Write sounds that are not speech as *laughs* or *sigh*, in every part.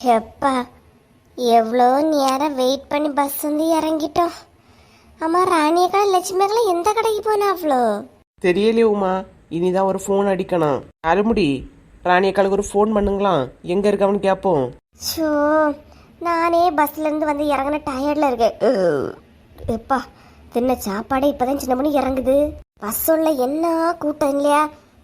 எப்பா எவ்வளோ நேரம் வெயிட் பண்ணி பஸ் வந்து இறங்கிட்டோம். அம்மா ராணியக்கா லட்சுமி அக்கா எந்த கடைக்கு போனா அவ்வளோ? தெரியலையே உமா. இனிதான் ஒரு ஃபோன் அடிக்கணும். அருமுடி ராணியக்காளுக்கு ஒரு ஃபோன் பண்ணுங்களாம். எங்க இருக்கவனு கேட்போம் ஷோ நானே பஸ்ல இருந்து வந்து இறங்கின டயர்ட்ல இருக்கேன். எப்பா தின்ன சாப்பாடு இப்பதான் சின்ன பண்ணி இறங்குது. பஸ் உள்ள என்ன கூட்டம் இல்லையா?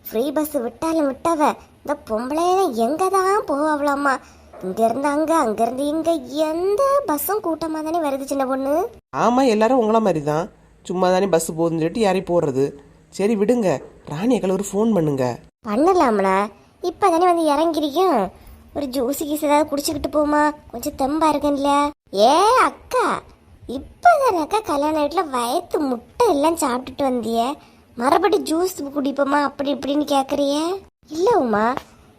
ஃப்ரீ பஸ் விட்டாலும் விட்டாவ. இந்த பொம்பளை எங்க தான் போவாங்களாம்மா இங்க இருந்து அங்க அங்க இருந்து இங்க. எந்த பஸ்ஸும் கூட்டமா தானே வருது சின்ன பொண்ணு? ஆமா எல்லாரும் உங்கள மாதிரி தான் சும்மா தானே பஸ் போகுதுன்னு சொல்லிட்டு யாரையும் போடுறது. சரி விடுங்க. ராணியக்காள் ஒரு ஃபோன் பண்ணுங்க. பண்ணலாம்னா இப்பதானே வந்து இறங்கிருக்கோம் ஒரு ஜூஸ் கீஸ் ஏதாவது குடிச்சுக்கிட்டு போமா. கொஞ்சம் தெம்பா இருக்குல்ல ஏ அக்கா. இப்பதானே அக்கா கல்யாண வீட்டுல வயத்து முட்டை எல்லாம் சாப்பிட்டுட்டு வந்திய. மறுபடி ஜூஸ் குடிப்போமா? அப்படி இப்படின்னு கேக்குறிய. இல்ல உமா.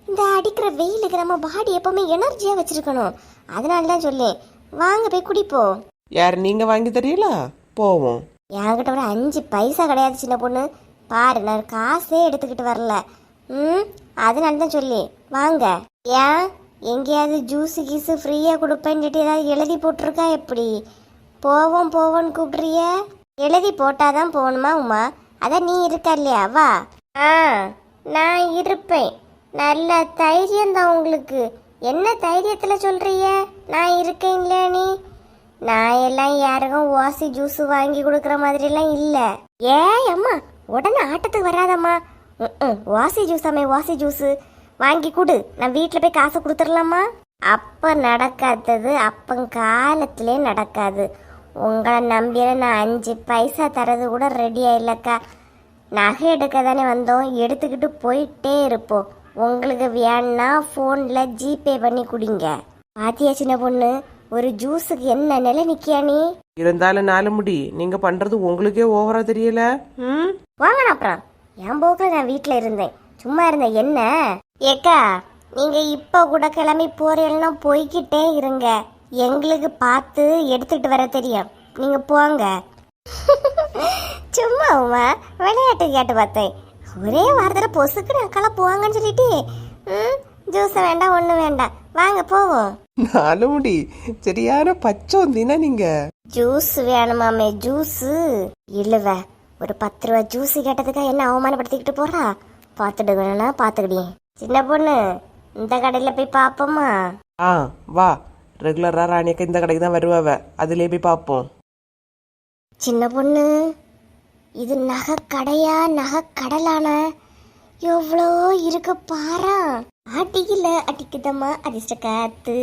இந்த அடிக்கிற வெயிலுக்கு நம்ம பாடி எப்பவுமே எனர்ஜியா வச்சிருக்கணும். அதனால தான் சொல்லேன். வாங்க போய் குடிப்போம். யார் நீங்க வாங்கி தரீங்களா? போவோம். என்கிட்ட ஒரு அஞ்சு பைசா கிடையாது சின்ன பொண்ணு. பாரு நான் காசே எடுத்துக்கிட்டு வரல. ம் அதனால தான் சொல்லி வாங்க. ஏன்? எங்கேயாவது ஜூஸு கீஸு ஃப்ரீயாக கொடுப்பேன்ட்டு ஏதாவது எழுதி போட்டிருக்கா எப்படி? போவோம் போவோன்னு கூப்பிட்றிய? எழுதி போட்டாதான் போகணுமா உமா? அதான் நீ இருக்க இல்லையா? வா. ஆ நான் இருப்பேன். நல்ல தைரியம் தான் உங்களுக்கு. என்ன தைரியத்தில் சொல்றிய நான் இருக்கேன் நீ. நான் எல்லாம் யாருக்கும் ஓசி ஜூஸ் வாங்கி கொடுக்குற மாதிரிலாம் இல்லை. ஏ அம்மா உடனே ஆட்டத்துக்கு வராதம்மா. ம் ஓசி ஜூஸ் அம்மே ஓசி ஜூஸு. வாங்கி கொடு. நான் வீட்டில் போய் காசு கொடுத்துடலாமா அப்போ நடக்காதது அப்பங்காலத்திலே நடக்காது. உங்களை நம்பியில் நான் அஞ்சு பைசா தரது கூட ரெடியாக இல்லைக்கா. நகை எடுக்க தானே வந்தோம். எடுத்துக்கிட்டு போயிட்டே இருப்போம். உங்களுக்கு வேணா ஃபோனில் ஜிபே பண்ணி குடிங்க. பாத்தியா சின்ன பொண்ணு? ஒரு ஜூஸுக்கு என்ன நிலை நிக்கியா நீ? இருந்தாலும் நாலு முடி. நீங்க பண்றது உங்களுக்கே ஓவரா தெரியல? ம் வாங்கண்ணா அப்புறம். என் போக்குல நான் வீட்டில் இருந்தேன். சும்மா இருந்தேன். என்ன? ஏக்கா நீங்க இப்ப கூட கிளம்பி போறீங்கன்னா போய்கிட்டே இருங்க. எங்களுக்கு பார்த்து எடுத்துக்கிட்டு வர தெரியும். நீங்க போங்க. *laughs* சும்மா உமா விளையாட்டு கேட்டு பார்த்தேன். ஒரே வாரத்தில் பொசுக்குன்னு அக்கெல்லாம் போவாங்கன்னு சொல்லிட்டு ம்? ஜூஸ் வேண்டாம் ஒன்றும் வேண்டாம் வாங்க போவோம். நாலு முடி சரியான பச்சோந்தினா நீங்க. Juice வேணுமாமே juice. இல்லவ ஒரு பத்து ரூபா ஜூஸ் கேட்டதுக்கா என்ன அவமானப்படுத்திக்கிட்டு போறா? பார்த்துடு வேணா பார்த்துக்கிடி. சின்ன பொண்ணு இந்த கடையில் போய் பார்ப்போமா ஆ வா. ரெகுலரா ராணியக்கா இந்த கடைக்கு தான் வருவாவ அதுலயே போய் பார்ப்போம் சின்ன பொண்ணு இது நகை கடையா நகை கடலான எவ்வளோ இருக்கு பாரா? அடிக்கல அடிக்குதம்மா அதிர்ஷ்ட காத்து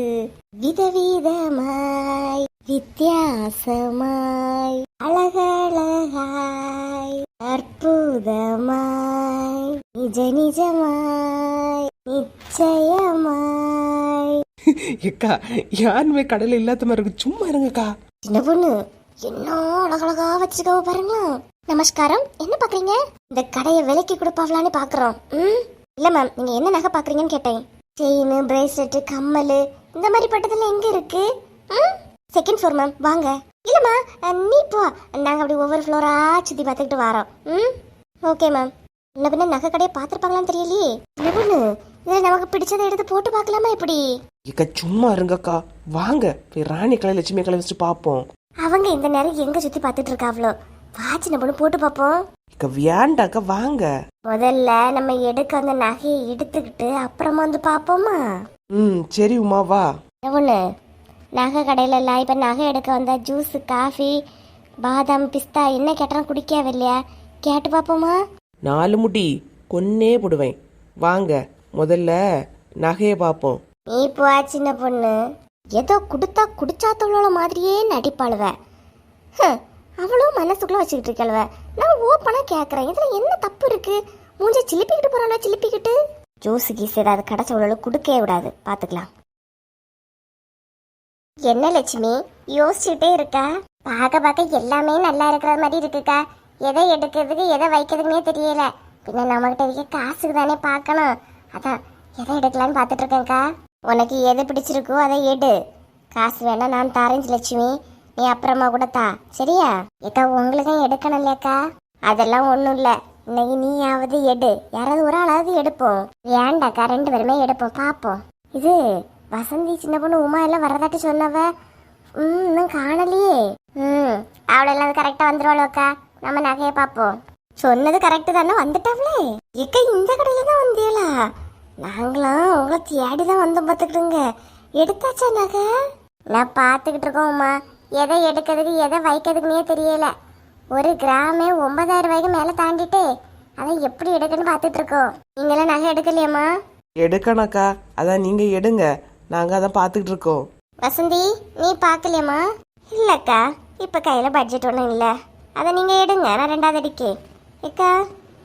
விதவிதமாய் வித்தியாசமாய் அழகழகாய் அற்புதமாய் நிஜ நிஜமாய் நிச்சயமாய். *laughs* ஏக்கா யாருமே கடையில இல்லாத மாதிரி இருக்கு. சும்மா இருங்கக்கா. சின்ன பொண்ணு என்ன அழகழகா வச்சிருக்கவ பாருங்களா நமஸ்காரம். என்ன பாக்குறீங்க? இந்த கடையை விலைக்கு கொடுப்பாங்களான்னு பாக்குறோம். ம்? இல்ல மேம் நீங்க என்ன நகை பாக்குறீங்கன்னு கேட்டேன். செயின் பிரேஸ்லெட் கம்மல் இந்த மாதிரி பட்டதெல்லாம் எங்க இருக்கு? ம்? செகண்ட் ஃப்ளோர் மேம் வாங்க. இல்லம்மா நீ போ. நாங்க அப்படி ஒவ்வொரு ஃப்ளோரா சுத்தி பார்த்துக்கிட்டு வரோம். ம்? ஓகே மேம் என்ன பின்ன நகை கடையை பார்த்துருப்பாங்களான்னு தெரியலையே. பொண்ணு இதுல நமக்கு பிடிச்சதை எடுத்து போட்டு பார்க்கலாமா எப்படி ஏக்கா சும்மா இருங்கக்கா. வாங்க போய் ராணி கலை லட்சுமி கலை வச்சு பார்ப்போம். அவங்க இந்த நேரம் எங்க சுத்தி பார்த்துட்டு இருக்காவளோ? வா சின்ன பொண்ணு போட்டு பார்ப்போம் இக்க வேண்டாக்கா வாங்க. முதல்ல நம்ம எடுக்க அந்த நகையை எடுத்துக்கிட்டு அப்புறமா வந்து பார்ப்போமா ம் சரி உமா வா. ஒன்று நகை கடையில எல்லாம் இப்போ நகை எடுக்க வந்தா ஜூஸ் காஃபி பாதாம் பிஸ்தா என்ன கேட்டாலும் குடிக்கவே இல்லையா? கேட்டு பார்ப்போமா நாலு முடி கொன்னே போடுவேன். வாங்க முதல்ல நகையை பார்ப்போம் நீ போ சின்ன பொண்ணு. ஏதோ குடுத்தா குடிச்சாத்தவளோட மாதிரியே நடிப்பாளுவ. ஹம், அவளும் மனசுக்குள்ள வச்சுக்கிட்டு இருக்கல்வ. நான் ஓப்பனா கேட்குறேன் இதுல என்ன தப்பு இருக்கு? மூஞ்ச சிலிப்பிக்கிட்டு போறாளா சிலிப்பிக்கிட்டு? ஜூஸ் கீஸ் ஏதாவது கிடைச்சவளோ கொடுக்கவே விடாது பாத்துக்கலாம். என்ன லட்சுமி யோசிச்சுட்டே இருக்கா? பார்க்க பார்க்க எல்லாமே நல்லா இருக்கிற மாதிரி இருக்குக்கா. எதை எடுக்கிறதுக்கு எதை வைக்கிறதுக்குனே தெரியல. பின்ன நம்மகிட்ட இருக்க காசுக்கு தானே பார்க்கணும். அதான் எதை எடுக்கலான்னு பார்த்துட்டு இருக்கேன்க்கா. உனக்கு எது பிடிச்சிருக்கோ அதை எடு. காசு வேணா நான் தரேன் லட்சுமி. நீ அப்புறமா கூட தா சரியா? ஏக்கா உங்களுக்கும் எடுக்கணும் இல்லையாக்கா? அதெல்லாம் ஒன்றும் இல்லை. இன்னைக்கு நீயாவது எடு. யாராவது ஒரு ஆளாவது எடுப்போம். ஏண்டாக்கா ரெண்டு பேருமே எடுப்போம். பார்ப்போம் இது வசந்தி சின்ன பொண்ணு உமா எல்லாம் வரதாட்டி சொன்னவ? ம் இன்னும் காணலையே. ம் அவளெல்லாம் கரெக்டாக வந்துருவாளோக்கா. நம்ம நகையை பார்ப்போம் சொன்னது கரெக்டு தானே? வந்துட்டாங்களே எக்க இந்த கடையில தான் வந்தியலா நாங்களாம் உங்களை தேடி தான் வந்தோம் பார்த்துக்கிட்டுங்க எடுத்தாச்சா நகை? நான் பார்த்துக்கிட்டு இருக்கோம்மா எதை எடுக்கிறதுக்கு எதை வைக்கிறதுக்குனே தெரியல. ஒரு கிராமே ஒன்பதாயிரம் ரூபாய்க்கு மேலே தாண்டிட்டு அதை எப்படி எடுக்கன்னு பார்த்துட்டு இருக்கோம். நீங்களாம் நகை எடுக்கலையாம்மா? எடுக்கணக்கா அதான் நீங்க எடுங்க. நாங்க அதான் பார்த்துக்கிட்டு இருக்கோம். வசந்தி நீ பார்க்கலையாம்மா? இல்லைக்கா இப்போ கையில் பட்ஜெட் ஒன்றும் இல்லை. அதை நீங்கள் எடுங்க நான் ரெண்டாவது அடிக்கு. ஏக்கா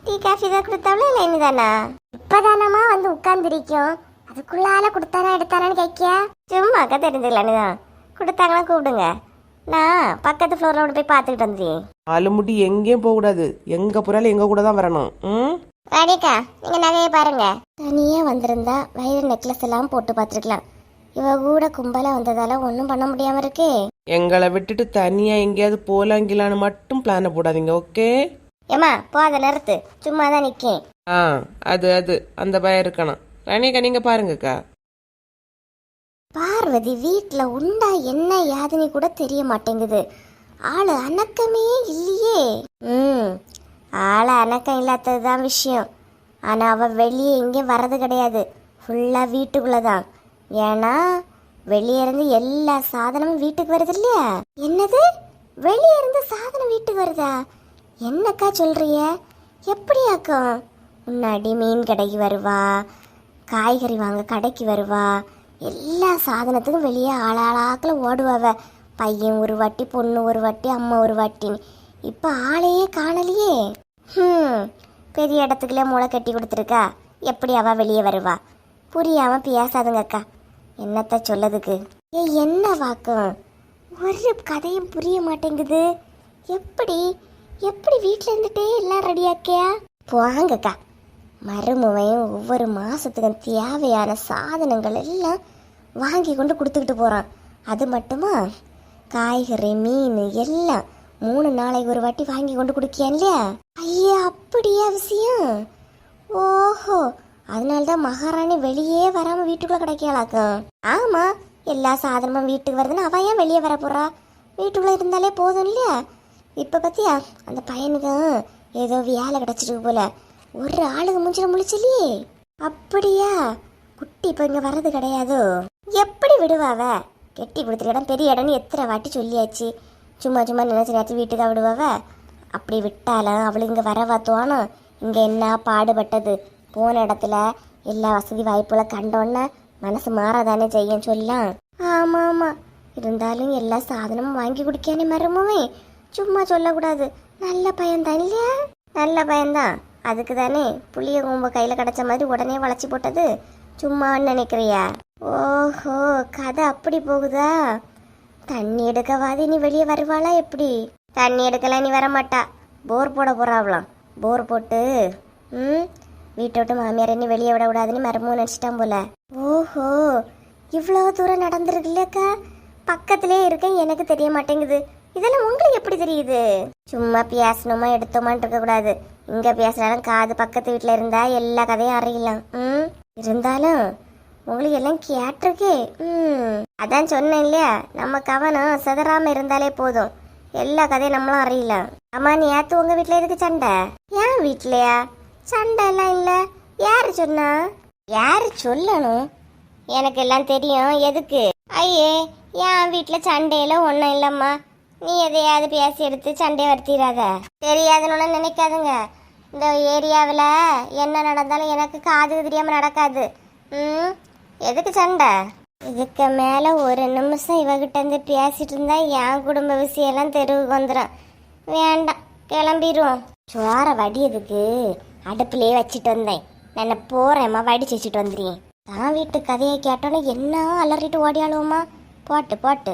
டீ காஃபி தான் கொடுத்தாலும் இல்லை இனிதானா? இப்போதானம்மா வந்து உட்காந்துருக்கோம் அதுக்குள்ளால கொடுத்தானா எடுத்தானான்னு கேட்கியா? சும்மா அக்கா தெரிஞ்சுக்கலான்னு தான். கொடுத்தாங்களா கூப்பிடுங்க. நான் பக்கத்து ஃப்ளோரில் போய் பார்த்துக்கிட்டு வந்துடுறேன் நாலு முடி எங்கேயும் போகக்கூடாது எங்க போறாலும் எங்க கூட தான் வரணும். ம்? ராணிக்கா நீங்கள் நகையை பாருங்க. தனியாக வந்திருந்தா வயிறு நெக்லஸ் எல்லாம் போட்டு பார்த்துருக்கலாம். இவ கூட கும்பலாக வந்ததால ஒன்றும் பண்ண முடியாமல் இருக்கே. எங்களை விட்டுட்டு தனியா எங்கேயாவது போலாங்கிலான்னு மட்டும் பிளான போடாதீங்க ஓகே ஏம்மா போத நிறுத்து. சும்மா தான் நிற்கேன் ஆ அது அது. அந்த பயம் இருக்கணும். ரணிகா நீங்க பாருங்கக்கா. பார்வதி வீட்டில் உண்டா என்ன யாதுன்னு கூட தெரிய மாட்டேங்குது. ஆள் அணக்கமே இல்லையே. ம் ஆள் அணக்கம் இல்லாதது தான் விஷயம். ஆனால் அவள் வெளியே எங்கேயும் வர்றது கிடையாது. ஃபுல்லாக வீட்டுக்குள்ளே தான் ஏன்னா வெளியே இருந்து எல்லா சாதனமும் வீட்டுக்கு வருது இல்லையா? என்னது? வெளியே இருந்து சாதனம் வீட்டுக்கு வருதா? என்னக்கா சொல்கிறிய எப்படியாக்கும்? முன்னாடி மீன் கடைக்கு வருவா காய்கறி வாங்க கடைக்கு வருவா எல்லா சாதனத்துக்கும் வெளியே ஆளாளாக்கில் ஓடுவாவ. பையன் ஒரு வாட்டி பொண்ணு ஒரு வாட்டி அம்மா ஒரு வாட்டின்னு இப்போ ஆளையே காணலையே. ம் பெரிய இடத்துக்குள்ளே மூளை கட்டி கொடுத்துருக்கா. எப்படி அவள் வெளியே வருவா? புரியாம பேசாதுங்க அக்கா. என்னத்த சொல்லதுக்கு? ஏ என்ன வாக்கம் ஒரு கதையும் புரிய மாட்டேங்குது. எப்படி? எப்படி வீட்டில் இருந்துட்டே எல்லாம் ரெடியாக்கியா போங்கக்கா. மருமவையும் ஒவ்வொரு மாதத்துக்கும் தேவையான சாதனங்கள் எல்லாம் வாங்கி கொண்டு கொடுத்துக்கிட்டு போகிறான் அது மட்டுமா? காய்கறி மீன் எல்லாம் மூணு நாளைக்கு ஒரு வாட்டி வாங்கி கொண்டு கொடுக்கியான் இல்லையா? ஐயா அப்படியா விஷயம் ஓஹோ அதனால்தான் மகாராணி வெளியே வராமல் வீட்டுக்குள்ளே கிடைக்கலாக்கும் ஆமாம் எல்லா சாதனமும் வீட்டுக்கு வருதுன்னு அவன் ஏன் வெளியே வர போறா? வீட்டுக்குள்ளே இருந்தாலே போதும் இல்லையா? இப்போ பார்த்தியா அந்த பையனுக்கு ஏதோ வேலை கிடச்சிருக்கு போல. ஒரு ஆளுக்கு மூஞ்சில முழிச்சலையே அப்படியா? குட்டி இப்போ இங்கே வர்றது கிடையாதோ? எப்படி விடுவாவ கெட்டி கொடுத்துரு இடம் பெரிய இடம்னு எத்தனை வாட்டி சொல்லியாச்சு. சும்மா சும்மா நினச்சி நேரத்து வீட்டுக்கு விடுவாவ அப்படி விட்டாலும் அவளுக்கு இங்கே வரவா தோணும் இங்கே என்ன பாடுபட்டது? போன இடத்துல எல்லா வசதி வாய்ப்புகளை கண்டோன்னே மனசு மாறாதானே செய்யும் சொல்லலாம் ஆமா ஆமா. இருந்தாலும் எல்லா சாதனமும் வாங்கி குடிக்கானே மரமுமே சும்மா சொல்லக்கூடாது. நல்ல பையன்தான் இல்லையா? நல்ல பையன்தான். அதுக்கு தானே புளிய கொம்பு கையில் கிடச்ச மாதிரி உடனே வளைச்சி போட்டது சும்மான்னு நினைக்கிறியா? ஓஹோ கதை அப்படி போகுதா? தண்ணி எடுக்கவாது நீ வெளியே வருவாளா எப்படி? தண்ணி எடுக்கலாம் நீ வரமாட்டா. போர் போட போகிறாவலாம் போர் போட்டு ம்? வீட்டை விட்டு மாமியார் நீ வெளியே விட விடாதுன்னு மரமும் நினச்சிட்டான் போல. ஓஹோ இவ்வளோ தூரம் நடந்துருக்குல்லக்கா பக்கத்திலே இருக்கேன் எனக்கு தெரிய மாட்டேங்குது. இதெல்லாம் உங்களுக்கு எப்படி தெரியுது? சும்மா பேசணுமா எடுத்தோமான்னு இருக்கக்கூடாது. இங்க பேசினாலும் காது பக்கத்து வீட்டில் இருந்தா எல்லா கதையும் அறியலாம். ம்? இருந்தாலும் உங்களுக்கு எல்லாம் கேட்டிருக்கே. ம். அதான் சொன்னேன் இல்லையா? நம்ம கவனம் சிதறாம இருந்தாலே போதும். எல்லா கதையும் நம்மளும் அறியலாம். அம்மா நீ ஏத்து உங்க வீட்டில் எதுக்கு சண்டை? ஏன் வீட்லயா? சண்டை எல்லாம் இல்ல. யாரு சொன்னா? யாரு சொல்லணும்? எனக்கு எல்லாம் தெரியும். எதுக்கு? ஐயே என் வீட்டில் சண்டையில ஒன்றும் இல்லைம்மா. நீ எதையாவது பேசி எடுத்து சண்டையை வருத்திடாத தெரியாதுன்னு நினைக்காதுங்க. இந்த ஏரியாவில் என்ன நடந்தாலும் எனக்கு காது தெரியாமல் நடக்காது. ம்? எதுக்கு சண்டை? இதுக்கு மேலே ஒரு நிமிஷம் இவகிட்ட இருந்து பேசிட்டு இருந்தா என் குடும்ப விஷயம்லாம் தெருவுக்கு வந்துடும் வேண்டாம் கிளம்பிடுவோம் சோற வடியதுக்கு அடுப்புலேயே வச்சுட்டு வந்தேன். நான் போகிறேம்மா வடிச்சு வச்சுட்டு வந்துடுறேன் தான் வீட்டு கதையை கேட்டோன்னே என்ன அலறிட்டு ஓடியாளுவோமா போட்டு போட்டு.